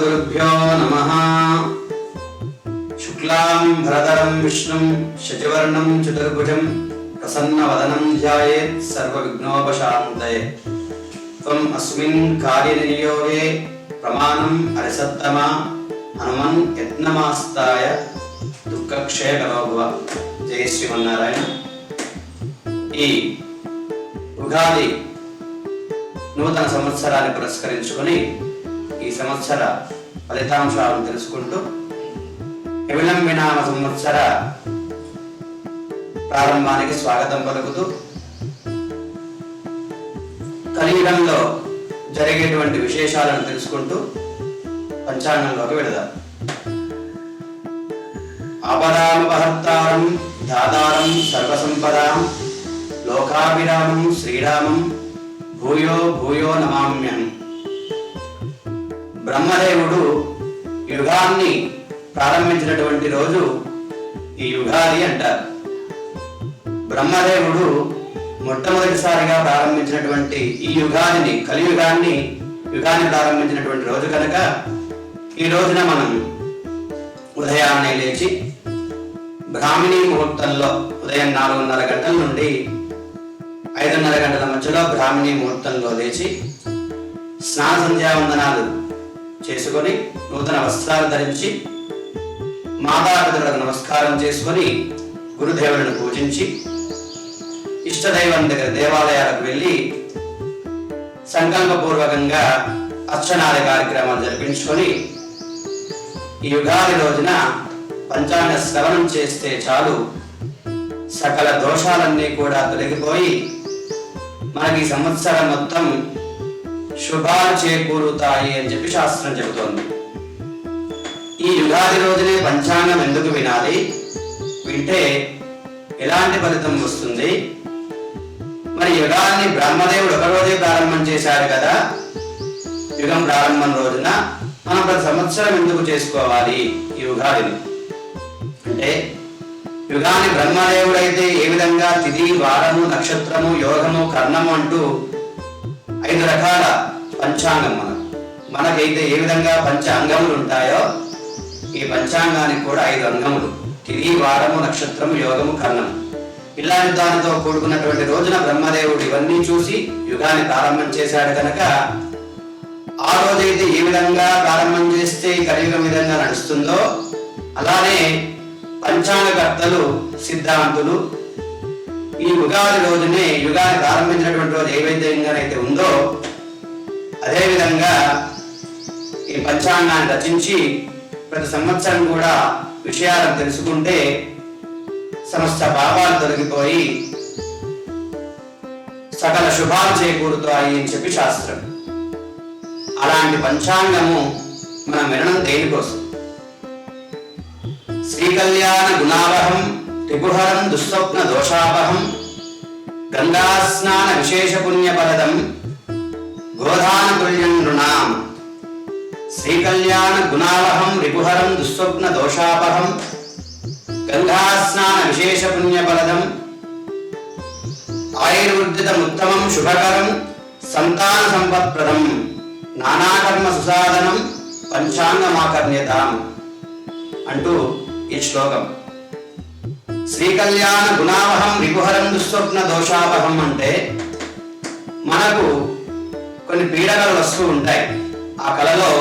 अस्मद्गुरुभ्यो नमः शुक्लां भरधरं विष्णुं शशिवर्णं चतुर्भुजं प्रसन्नवदनं ध्यायेत् सर्वविघ्नोपशान्तये त्वम् अस्मिन् कार्यनियोगे प्रमाणम् अरिसत्तमा हनुमन् यत्नमास्ताय దుఃఖక్షయకరో భవ జయ శ్రీమన్నారాయణ ఈ ఉగాది నూతన సంవత్సరాన్ని పురస్కరించుకొని ఈ సంవత్సర ఫలితాంశాలను తెలుసుకుంటూ వినామ సంవత్సర ప్రారంభానికి స్వాగతం పలుకుతూ కలియుగంలో జరిగేటువంటి విశేషాలను తెలుసుకుంటూ పంచాంగంలోకి వెళదాం. అపరామపహర్తారం దాదారం సర్వసంపదాం లోకాభిరామం శ్రీరామం భూయో భూయో నమామ్యం బ్రహ్మదేవుడు యుగాన్ని ప్రారంభించినటువంటి రోజు ఈ యుగాది అంటారు. బ్రహ్మదేవుడు మొట్టమొదటిసారిగా ప్రారంభించినటువంటి ఈ యుగాన్ని కలియుగాన్ని యుగాన్ని ప్రారంభించినటువంటి రోజు కనుక ఈ రోజున మనం ఉదయాన్నే లేచి బ్రాహ్మణి ముహూర్తంలో ఉదయం నాలుగున్నర గంటల నుండి ఐదున్నర గంటల మధ్యలో బ్రాహ్మణి ముహూర్తంలో లేచి స్నాన సంధ్యావందనాలు చేసుకొని నూతన వస్త్రాలు ధరించి మాతాపితరులకు నమస్కారం చేసుకొని గురుదేవులను పూజించి ఇష్టదైవం దగ్గర దేవాలయాలకు వెళ్ళి సంకల్పపూర్వకంగా అర్చనాది కార్యక్రమాలు జరిపించుకొని ఈ యుగాది రోజున పంచాంగ శ్రవణం చేస్తే చాలు. సకల దోషాలన్నీ కూడా తొలగిపోయి మనకి సంవత్సరం మొత్తం శుభాలు చేకూరుతాయి అని చెప్పి శాస్త్రం చెబుతోంది. ఈ యుగాది రోజునే పంచాంగం ఎందుకు వినాలి? వింటే ఎలాంటి ఫలితం వస్తుంది? మరి యుగాన్ని బ్రహ్మదేవుడు ఒక రోజే ప్రారంభం చేశాడు కదా? యుగం ప్రారంభం రోజున మనం ప్రతి సంవత్సరం ఎందుకు చేసుకోవాలి ఈ యుగాదిని? అంటే యుగాన్ని బ్రహ్మదేవుడైతే ఏ విధంగా తిథి వారము నక్షత్రము యోగము కర్ణము అంటూ ఐదు రకాల పంచాంగం మనకు మనకైతే ఏ విధంగా పంచ అంగములు ఉంటాయో ఈ పంచాంగానికి కూడా ఐదు అంగములు. తిరిగి వారము నక్షత్రము యోగము కర్ణము. ఇలాంటి దానితో కూడుకున్నటువంటి రోజున బ్రహ్మదేవుడు ఇవన్నీ చూసి యుగాన్ని ప్రారంభం చేశాడు కనుక ఆ రోజైతే ఏ విధంగా ప్రారంభం చేస్తే కలియుగం విధంగా నడుస్తుందో అలానే పంచాంగకర్తలు సిద్ధాంతులు ఈ ఉగాది రోజునే యుగాన్ని ప్రారంభించినటువంటి రోజు ఏవైతే ఉందో అదే విధంగా ఈ పంచాంగాన్ని రచించి ప్రతి సంవత్సరం కూడా విషయాలను తెలుసుకుంటే సమస్త పాపాలు తొలగిపోయి సకల శుభాలు చేకూరుతాయి అని చెప్పి శాస్త్రం. అలాంటి పంచాంగము మనం వినడం దేనికోసం శ్రీకళ్యాణ గుణావహం త్రిపుహరం దుస్వప్న దోషాపహం గంగాస్నాన విశేష పుణ్యపరదం గోధాన తుల్యం నృణాం. శ్రీకళ్యాణ గుణావహం రిపుహరం దుస్వప్న దోషాపహం గంగాస్నాన విశేష పుణ్యపరదం ఆయుర్వృద్ధితముత్తమం శుభకరం సంతాన సంపత్ప్రదం నానాకర్మ సుసాధనం పంచాంగమాకర్ణ్యతాం అంటూ ఈ శ్లోకం. శ్రీకళ్యాణ గుణావహం రిపుహరం దుస్వప్న దోషావహం అంటే మనకు కొన్ని పీడకలు వస్తూ ఉంటాయి. ఆ కళలో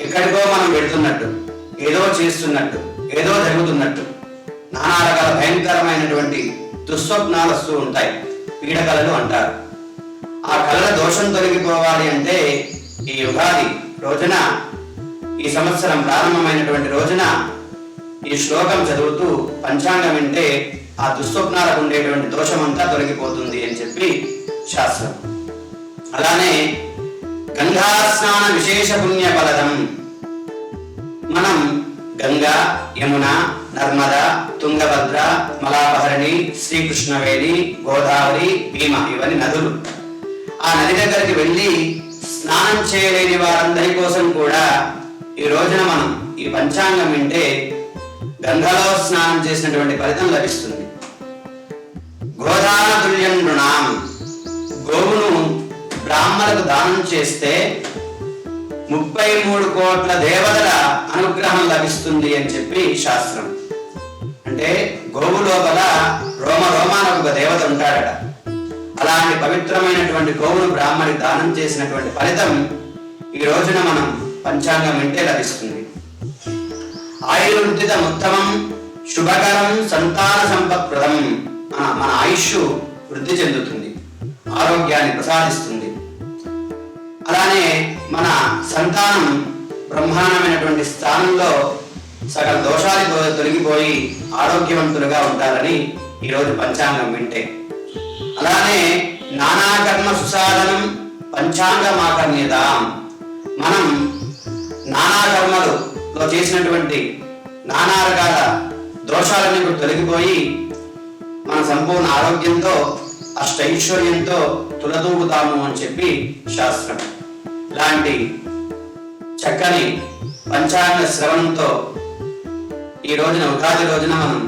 ఎక్కడికో మనం వెళ్తున్నట్టు ఏదో చేస్తున్నట్టు ఏదో జరుగుతున్నట్టు నానా రకాల భయంకరమైనటువంటి దుస్వప్నాలు వస్తూ ఉంటాయి. పీడకలలు అంటారు. ఆ కళల దోషం తొలగిపోవాలి అంటే ఈ యుగాది రోజున ఈ సంవత్సరం ప్రారంభమైనటువంటి రోజున ఈ శ్లోకం చదువుతూ పంచాంగం వింటే ఆ దుస్వప్నాలకు ఉండేటువంటి దోషమంతా తొలగిపోతుంది అని చెప్పి శాస్త్రం. అలానే గంగా స్నాన విశేష పుణ్య ఫలదం. మనం గంగా యమున నర్మద తుంగభద్ర మలాపహరణి శ్రీకృష్ణవేణి గోదావరి భీమ ఇవన్నీ నదులు. ఆ నది దగ్గరికి వెళ్ళి స్నానం చేయలేని వారందరి కోసం కూడా ఈ రోజున మనం ఈ పంచాంగం వింటే గంగలో స్నానం చేసినటువంటి ఫలితం లభిస్తుంది. గోదానతుల్యం నృణాం. గోవును బ్రాహ్మణులకు దానం చేస్తే ముప్పై మూడు కోట్ల దేవతల అనుగ్రహం లభిస్తుంది అని చెప్పి శాస్త్రం. అంటే గోవు లోపల రోమ రోమాన ఒక దేవత ఉంటాడట. అలాంటి పవిత్రమైనటువంటి గోవును బ్రాహ్మణి దానం చేసినటువంటి ఫలితం ఈ రోజున మనం పంచాంగం వింటే లభిస్తుంది. ఆయుర్వృద్ధిత ఉత్తమం శుభకరం సంతాన సంపత్ప్రదం. మన మన ఆయుష్ వృద్ధి చెందుతుంది ఆరోగ్యాన్ని ప్రసాదిస్తుంది. అలానే మన సంతానం బ్రహ్మాండమైనటువంటి స్థానంలో సకల దోషాలు తొలగిపోయి ఆరోగ్యవంతులుగా ఉంటారని ఈరోజు పంచాంగం వింటే. అలానే నానాకర్మ సుసాధనం పంచాంగమాకర్ణ్యత. మనం నానా కర్మలు చేసినటువంటి నానా రకాల దోషాలన్నీ కూడా తొలగిపోయి మన సంపూర్ణ ఆరోగ్యంతో అష్టైశ్వర్యంతో తులదూగుతాము అని చెప్పి శాస్త్రం. ఇలాంటి చక్కని పంచాంగ శ్రవణంతో ఈ రోజున ఉగాది రోజున మనం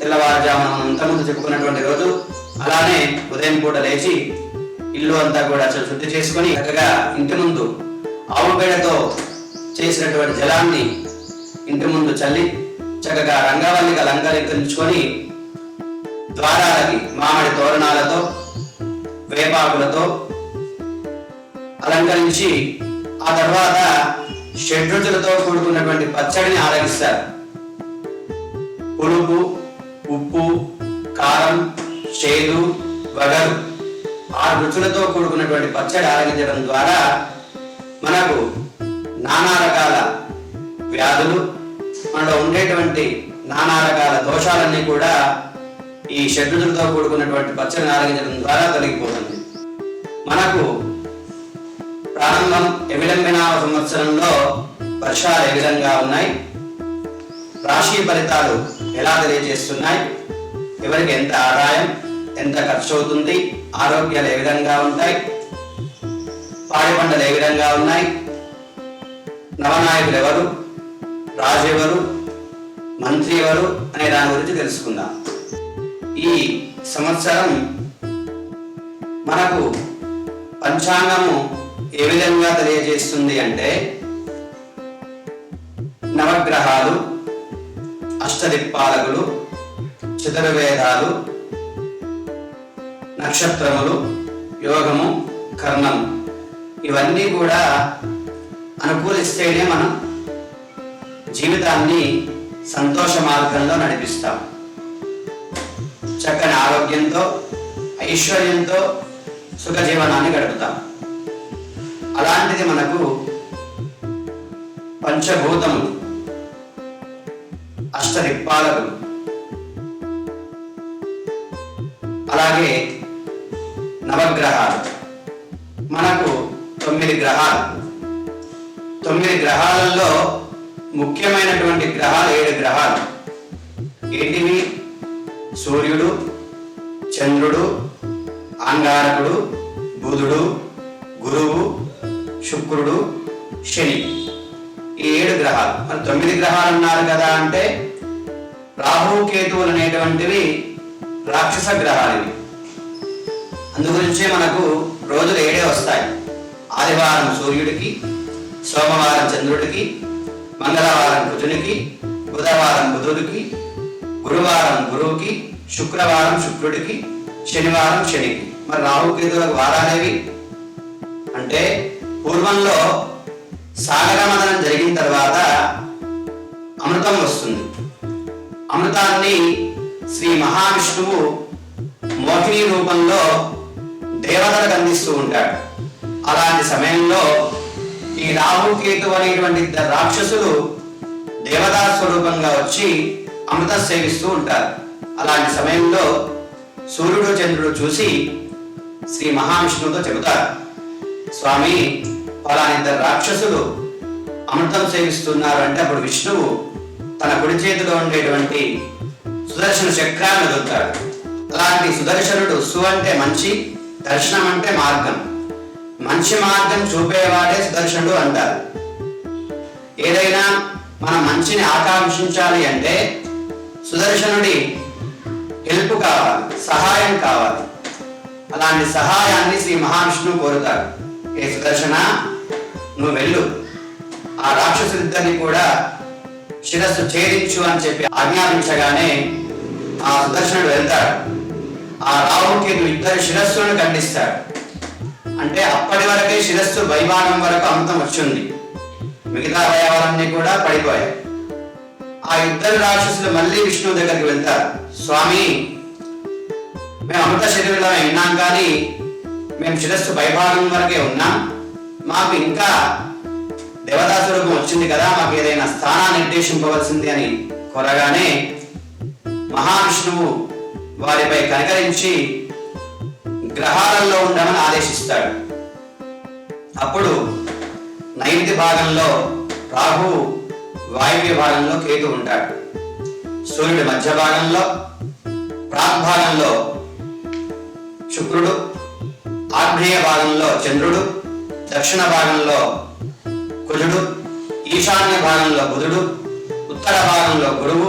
తెల్లవారుజామున మనం ఇంతకుముందు చెప్పుకున్నటువంటి రోజు. అలానే ఉదయం పూట లేచి ఇల్లు అంతా కూడా శుద్ధి చేసుకొని చక్కగా ఇంటి ముందు ఆవు పేడతో చేసినటువంటి జలాన్ని ఇంటి ముందు చల్లి చక్కగా రంగవల్లిగా అలంకరించుకొని ద్వారాలకి మామిడి తోరణాలతో వేపాకులతో అలంకరించి ఆ తర్వాత షడ్రుచులతో కూడుకున్నటువంటి పచ్చడిని ఆరగిస్తారు. పులుపు ఉప్పు కారం చేదు వగరు ఆ రుచులతో కూడుకున్నటువంటి పచ్చడి ఆరగించడం ద్వారా మనకు నానా రకాల వ్యాధులు మనలో ఉండేటువంటి నానా రకాల దోషాలన్నీ కూడా ఈ షడ్రుచులతో కూడుకున్నటువంటి పచ్చని ఆరగించడం ద్వారా తొలగిపోతుంది. మనకు ప్రారంభం ఎవిలంబినామ సంవత్సరంలో వర్షాలు ఏ విధంగా ఉన్నాయి? రాశి ఫలితాలు ఎలా తెలియజేస్తున్నాయి? ఎవరికి ఎంత ఆదాయం ఎంత ఖర్చు అవుతుంది ఆరోగ్యాలు ఏ విధంగా ఉంటాయి? పాడి పంటలు ఏ విధంగా ఉన్నాయి? నవనాయకులు ఎవరు రాజు ఎవరు మంత్రి ఎవరు అనే దాని గురించి తెలుసుకుందాం. ఈ సంవత్సరం మనకు పంచాంగము ఏ విధంగా తెలియజేస్తుంది అంటే నవగ్రహాలు అష్టదిక్పాలకులు చతుర్వేదాలు నక్షత్రములు యోగము కర్ణము ఇవన్నీ కూడా అనుకూలిస్తేనే మనం జీవితాన్ని సంతోష మార్గంలో నడిపిస్తాం. చక్కని ఆరోగ్యంతో ఐశ్వర్యంతో సుఖ జీవనాన్ని గడుపుతాం. అలాంటిది మనకు పంచభూతములు అష్టదిక్పాలకులు అలాగే నవగ్రహాలు. మనకు తొమ్మిది గ్రహాలు. తొమ్మిది గ్రహాలలో ముఖ్యమైనటువంటి గ్రహాలు ఏడు గ్రహాలు. ఏంటివి సూర్యుడు చంద్రుడు అంగారకుడు బుధుడు గురువు శుక్రుడు శని. ఈ ఏడు గ్రహాలు. మరి తొమ్మిది గ్రహాలు అన్నారు కదా అంటే రాహుకేతువులు అనేటువంటివి రాక్షస గ్రహాలు ఇవి. అందుగురించే మనకు రోజులు ఏడే వస్తాయి. ఆదివారం సూర్యుడికి సోమవారం చంద్రుడికి మంగళవారం కుజునికి బుధవారం బుధుడికి గురువారం గురువుకి శుక్రవారం శుక్రుడికి శనివారం శనికి. మరి రాహుకేతులకు వారాలేవి? అంటే పూర్వంలో సాగరమదనం జరిగిన తర్వాత అమృతం వస్తుంది. అమృతాన్ని శ్రీ మహావిష్ణువు మోహిని రూపంలో దేవతలకు అందిస్తూ ఉంటాడు. అలాంటి సమయంలో ఈ రాహుకేతు అనేటువంటి ఇద్దరు రాక్షసులు దేవతా స్వరూపంగా వచ్చి అమృతం సేవిస్తూ ఉంటారు. అలాంటి సమయంలో సూర్యుడు చంద్రుడు చూసి శ్రీ మహావిష్ణువుతో చెబుతారు స్వామి పలాని ఇద్దరు రాక్షసులు అమృతం సేవిస్తున్నారు అంటే అప్పుడు విష్ణువు తన కుడి చేతిలో ఉండేటువంటి సుదర్శన చక్రాన్ని వదులుతాడు. అలాంటి సుదర్శనుడు సు అంటే మంచి దర్శనం అంటే మార్గం. మంచి మార్గం చూపేవాడే సుదర్శనుడు అంటారు. ఏదైనా మనం మంచిని ఆకాంక్షించాలి అంటే సుదర్శనుడి హెల్ప్ కావాలి సహాయం కావాలి. అలాంటి సహాయాన్ని శ్రీ మహావిష్ణువు కోరుతారు ఏ సుదర్శన నువ్వు వెళ్ళు. ఆ రాక్షసులిద్దరిని కూడా శిరస్సు ఛేదించు అని చెప్పి ఆజ్ఞాపించగానే ఆ సుదర్శనుడు వెళ్తాడు. ఆ రావుకి ఇద్దరు శిరస్సులను ఖండిస్తాడు. అంటే అప్పటి వరకే శిరస్సు వైమానం వరకు అంతం వచ్చింది. మిగతా అవయవాలన్నీ కూడా పడిపోయాయి. ఆ ఇద్దరు రాక్షసులు మళ్ళీ విష్ణువు దగ్గరికి వెళ్తారు. స్వామి మేము అమృత శరీరంలో విన్నాం కానీ మేము శిరస్సు భయభాగం వరకే ఉన్నాం. మాకు ఇంకా దేవతా స్వరూపం వచ్చింది కదా మాకు ఏదైనా స్థానాన్ని నిర్దేశింపవలసింది అని కోరగానే మహావిష్ణువు వారిపై కనకరించి గ్రహాలలో ఉండమని ఆదేశిస్తాడు. అప్పుడు నైరుతి భాగంలో రాహు వాయువ్య భాగంలో కేతు ఉంటాడు. సూర్యుడి మధ్య భాగంలో ప్రాగ్భాగంలో శుక్రుడు ఆగ్నేయ భాగంలో చంద్రుడు దక్షిణ భాగంలో కుజుడు ఈశాన్య భాగంలో బుధుడు ఉత్తర భాగంలో గురువు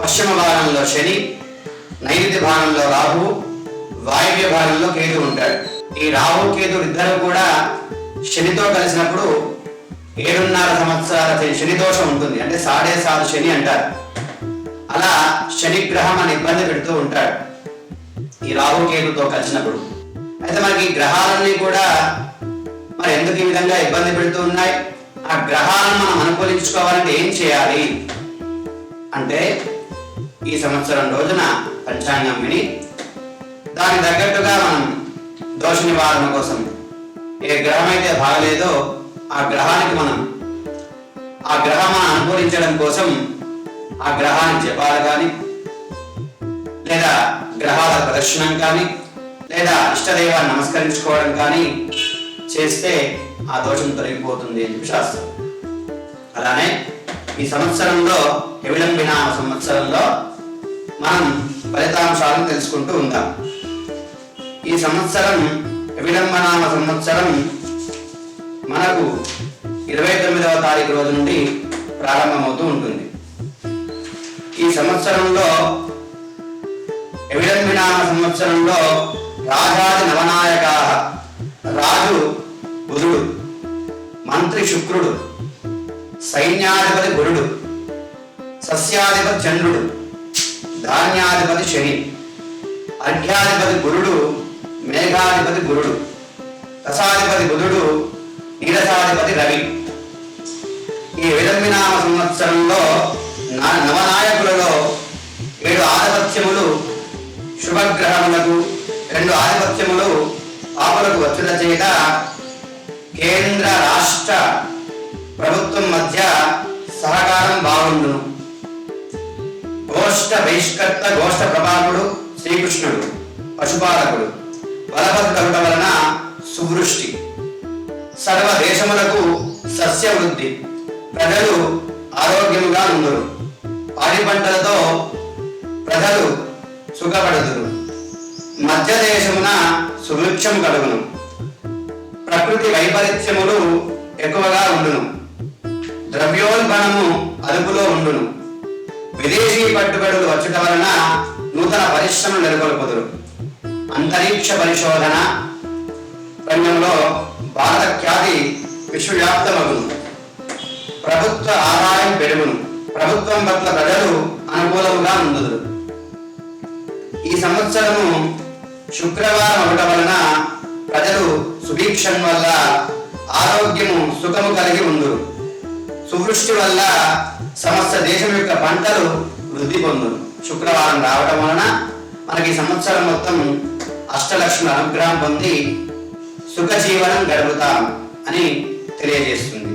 పశ్చిమ భాగంలో శని నైరుతి భాగంలో రాహువు వాయువ్య భాగంలో కేతు ఉంటాడు. ఈ రాహు కేతు ఇద్దరు కూడా శనితో కలిసినప్పుడు ఏడున్నర సంవత్సరాల శని దోషం ఉంటుంది. అంటే సాడే సారు శని అంటారు. అలా శని గ్రహం అని ఇబ్బంది పెడుతూ ఉంటాడు ఈ రాహుకేతుతో కలిసినప్పుడు. అయితే మనకి ఈ గ్రహాలన్నీ కూడా మరి ఎందుకు ఈ విధంగా ఇబ్బంది పెడుతూ ఉన్నాయి? ఆ గ్రహాలను మనం అనుకూలించుకోవాలంటే ఏం చేయాలి? అంటే ఈ సంవత్సరం రోజున పంచాంగం విని దానికి తగ్గట్టుగా మనం దోష నివారణ కోసం. ఏ గ్రహం అయితే బాగలేదో ఆ గ్రహానికి మనం ఆ గ్రహం అనుకూలించడం కోసం ఆ గ్రహాన్ని జపాలు కానీ లేదా గ్రహాల ప్రదర్శనం కానీ లేదా ఇష్టదైవాన్ని నమస్కరించుకోవడం కానీ చేస్తే ఆ దోషం తొలగిపోతుంది అని చెప్పి శాస్త్రం. అలానే ఈ సంవత్సరంలో విలంబిన సంవత్సరంలో మనం ఫలితాంశాలను తెలుసుకుంటూ ఉంటాం. ఈ సంవత్సరం విడంబనామ సంవత్సరం మనకు ఇరవై తొమ్మిదవ తారీఖు రోజు నుండి ప్రారంభమవుతూ ఉంటుంది. ఈ సంవత్సరంలో విలంబినామ సంవత్సరంలో రాజాది నవనాయక రాజు బుధుడు మంత్రి శుక్రుడు సైన్యాధిపతి గురుడు సస్యాధిపతి చంద్రుడు ధాన్యాధిపతి శని అర్ఘ్యాధిపతి గురుడు మేఘాధిపతి గురుడు రసాధిపతి బుధుడు నీరసాధిపతి రవి. ఈ విలంబినామ సంవత్సరంలో నా- నవనాయకులలో ఏడు ఆధిపత్యములు శుభగ్రహములకు రెండు ఆధిపత్యములు పాపులకు వచ్చుట చేత కేంద్ర రాష్ట్ర ప్రభుత్వం మధ్య సహకారం బాగుండును. గోష్ఠ బహిష్కర్త గోష్ఠ ప్రభాకుడు శ్రీకృష్ణుడు పశుపాలకుడు. బలభద్రుడ వలన సువృష్టి. సర్వ దేశములకు సస్య వృద్ధి ప్రజలు ఆరోగ్యముగా ఉండరు పాడి పంటలతో ప్రజలు సుఖపడుదురు. మధ్య దేశమున సుభిక్షం కలుగును. ప్రకృతి వైపరీత్యములు ఎక్కువగా ఉండును. ద్రవ్యోల్బణము అదుపులో ఉండును. విదేశీ పట్టుబడులు వచ్చటం వలన నూతన పరిశ్రమలు నెలకొల్పుదురు. అంతరిక్ష పరిశోధన రంగంలో భారత ఖ్యాతి విశ్వవ్యాప్తమగును. ప్రభుత్వ ఆదాయం పెరుగును. ప్రభుత్వం పట్ల ప్రజలు అనుకూలముగా ఉండదు ఈ సంవత్సరము శుక్రవారం అవటం వలన ప్రజలు సుభిక్షం వల్ల ఆరోగ్యము సుఖము కలిగి ఉందురు. సువృష్టి వల్ల సమస్త దేశం యొక్క పంటలు వృద్ధి పొందును. శుక్రవారం రావటం వలన మనకి సంవత్సరం మొత్తం అష్టలక్ష్మి అనుగ్రహం పొంది సుఖ జీవనం గడుపుతాం అని తెలియజేస్తుంది.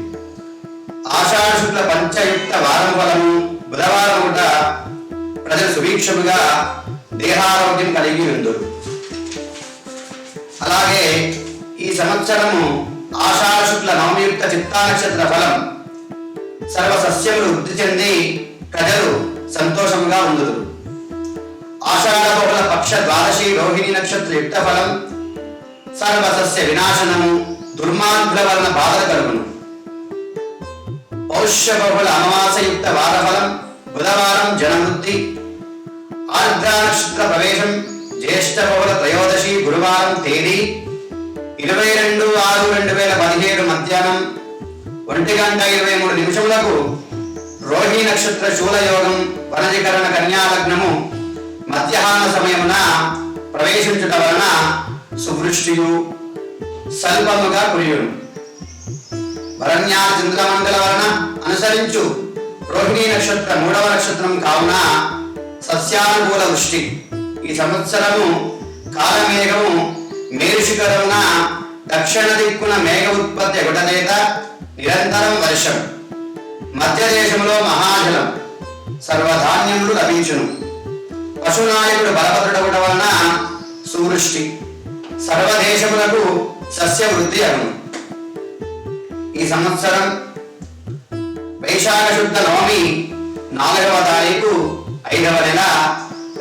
ఆషాఢ శుక్ల పంచయుక్త వారం ఫలము బుధవారం కూడా ప్రజలు సుభిక్షముగా దేహారోగ్యం కలిగి ఉందరు అలాగే ఈ సంవత్సరము ఆషాఢ శుక్ల నవమయుక్త చిత్తా నక్షత్ర ఫలం సర్వ సస్యములు వృద్ధి చెంది ప్రజలు సంతోషంగా ఉందరు ఆషాఢ పక్ష ద్వాదశి రోహిణి నక్షత్ర యుక్త ఫలం సర్వ వినాశనము దుర్మార్గుల వలన బాధలు కలుగును పౌష్య బహుళ అమావాసయుక్త వారఫలం బుధవారం జనవృద్ధి ఆర్ద్ర నక్షత్ర ప్రవేశం జ్యేష్ఠ బహుళ త్రయోదశి గురువారం తేదీ. ఇరవై రెండు ఆరు రెండు వేల పదిహేడు మధ్యాహ్నం ఒంటి గంట ఇరవై మూడు నిమిషములకు రోహిణి నక్షత్ర శూలయోగం వనజీకరణ కన్యాలగ్నము మధ్యాహ్న సమయమున ప్రవేశించుట వలన సువృష్టియు సల్పముగా కురియును వరణ్యా చంద్రమండల వలన అనుసరించు. రోహిణీ నక్షత్ర మూడవ నక్షత్రం కావున సస్యానుకూల వృష్టి. ఈ సంవత్సరము కాలమేఘము మేరుషికరమున దక్షిణ దిక్కున మేఘ ఉత్పత్తి ఒకటనేత నిరంతరం వర్షం. మధ్య దేశంలో మహాజలం. సర్వధాన్యములు లభించును. పశునాయకుడు బలభద్రుడవట వలన సువృష్టి. సర్వదేశములకు సస్య వృద్ధి అగును. ఈ సంవత్సరం వైశాఖ శుద్ధ నవమి నాలుగవ తారీఖు ఐదవ నెల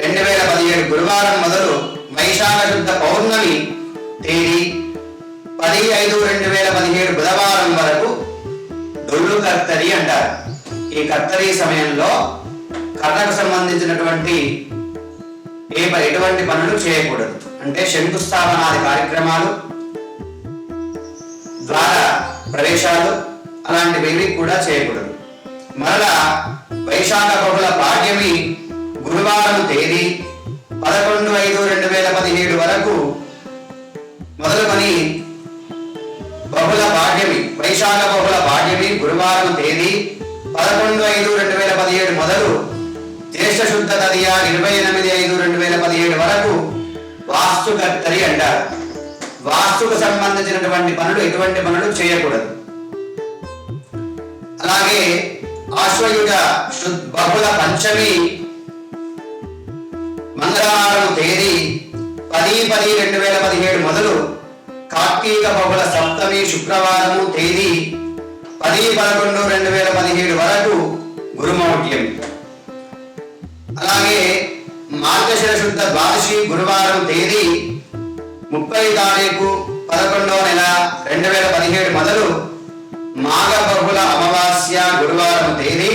రెండు వేల పదిహేడు గురువారం మొదలు వైశాఖ శుద్ధ పౌర్ణమి తేదీ పది ఐదు రెండు వేల పదిహేడు బుధవారం వరకు డొల్లు కర్తరి అంటారు. ఈ కర్తరి సమయంలో కర్ణకు సంబంధించినటువంటి ఏ ఎటువంటి పనులు చేయకూడదు. అంటే శంకుస్థాపనాది కార్యక్రమాలు ద్వారా ప్రవేశాలు అలాంటివి కూడా చేయకూడదు. మరలా వైశాఖ బహుళ పాఠ్యమి గురువారం తేదీ పదకొండు ఐదు రెండు వేల పదిహేడు వరకు మొదలుకొని బహుళ పాఠ్యమి వైశాఖ బహుళ పాఠ్యమి గురువారం తేదీ పదకొండు ఐదు రెండు వేల పదిహేడు మొదలు జ్యేష్ఠ శుద్ధ తదియా ఇరవై ఎనిమిది ఐదు వరకు వాస్తు కర్తరి అంటారు. వాస్తుకు సంబంధించినటువంటి పనులు ఎటువంటి పనులు చేయకూడదు. అలాగే ఆశ్వయుజ బహుళ పంచమి మంగళవారం తేదీ పది పది రెండు వేల పదిహేడు మొదలు కార్తీక బహుళ సప్తమి శుక్రవారము తేదీ పది పదకొండు రెండు వేల పదిహేడు వరకు గురుమౌట్యం అలాగే మార్గశిర శుద్ధ ద్వాదశి గురువారం తేదీ ముప్పై తారీఖు పదకొండవ నెల రెండు వేల పదిహేడు మొదలు మాఘ బహుళ అమావాస్య గురువారం తేదీ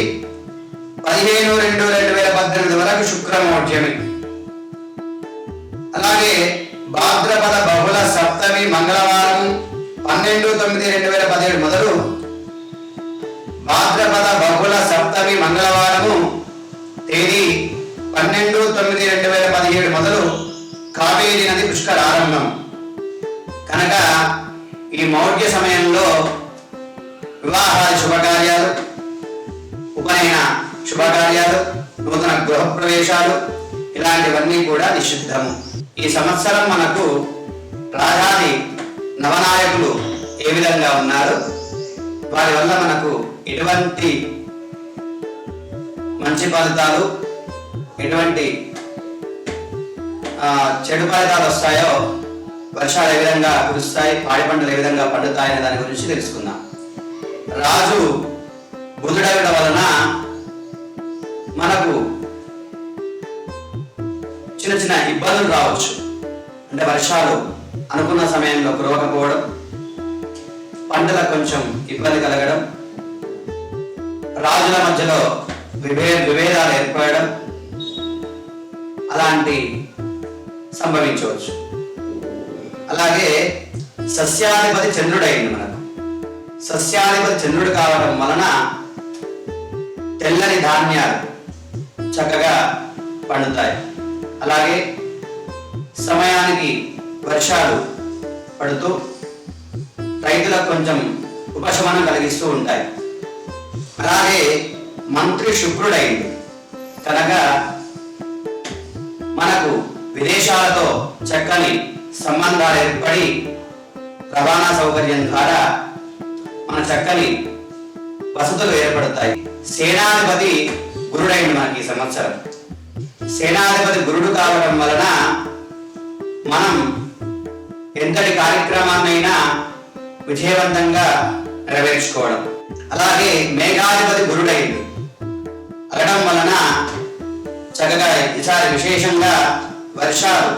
పదిహేను రెండు రెండు వేల పద్దెనిమిది వరకు శుక్రమౌఢ్యమి అలాగే భాద్రపద బహుళ సప్తమి మంగళవారం పన్నెండు తొమ్మిది రెండు వేల పదిహేడు మొదలు భాద్రపద బహుళ సప్తమి మంగళవారము తేదీ పన్నెండు తొమ్మిది రెండు వేల పదిహేడు మొదలు కావేరీ నది పుష్కర ఆరంభం. కనుక ఈ మౌఢ్య సమయంలో వివాహాది శుభకార్యాలు ఉపనయన శుభకార్యాలు నూతన గృహప్రవేశాలు ఇలాంటివన్నీ కూడా నిషిద్ధము. ఈ సంవత్సరం మనకు రాజాది నవనాయకులు ఏ విధంగా ఉన్నారు? వారి వల్ల మనకు ఎటువంటి మంచి ఫలితాలు ఎటువంటి ఆ, చెడు ఫలితాలు వస్తాయో వర్షాలు ఏ విధంగా కురుస్తాయి పాడి పంటలు ఏ విధంగా పండుతాయి అనే దాని గురించి తెలుసుకుందాం. రాజు బుధుడగడం వలన మనకు చిన్న చిన్న ఇబ్బందులు రావచ్చు. అంటే వర్షాలు అనుకున్న సమయంలో కురవకపోవడం పంటలకు కొంచెం ఇబ్బంది కలగడం రాజుల మధ్యలో విభే విభేదాలు ఏర్పడడం అలాంటి సంభవించవచ్చు. అలాగే సస్యాధిపతి చంద్రుడైంది మనకు. సస్యాధిపతి చంద్రుడు కావడం వలన తెల్లని ధాన్యాలు చక్కగా పండుతాయి. అలాగే సమయానికి వర్షాలు పడుతూ రైతులకు కొంచెం ఉపశమనం కలిగిస్తూ ఉంటాయి. అలాగే మంత్రి శుక్రుడైంది. కనుక మనకు విదేశాలతో చక్కని సంబంధాలు ఏర్పడి రవాణా సౌకర్యం ద్వారా మన చక్కని వసతులు ఏర్పడతాయి. సేనాధిపతి గురుడైంది మనకి ఈ సంవత్సరం. సేనాధిపతి గురుడు కావడం వలన మనం ఎంతటి కార్యక్రమాన్నైనా విజయవంతంగా నెరవేర్చుకోవడం. అలాగే మేఘాధిపతి గురుడైంది అనడం వలన చక్కగా ఈసారి విశేషంగా వర్షాలు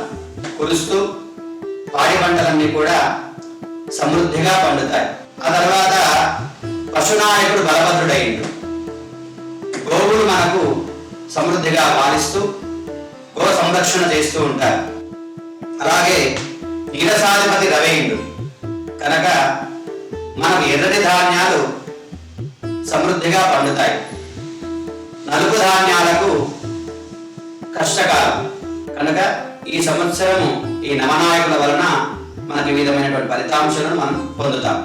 కురుస్తూ పాడి పంటలన్నీ కూడా సమృద్ధిగా పండుతాయి. ఆ తర్వాత పశునాయకుడు బలభద్రుడైండు. గోవులు మనకు సమృద్ధిగా పాలిస్తూ గో సంరక్షణ చేస్తూ ఉంటారు. అలాగే నీరసాధిపతి రవేయుడు కనుక మనకు ఎర్రటి ధాన్యాలు సమృద్ధిగా పండుతాయి. నలుపు ధాన్యాలకు కష్టకాలం. కనుక ఈ సంవత్సరము ఈ నవనాయకుల వలన మనకి విధమైనటువంటి ఫలితాంశాలను మనం పొందుతాం.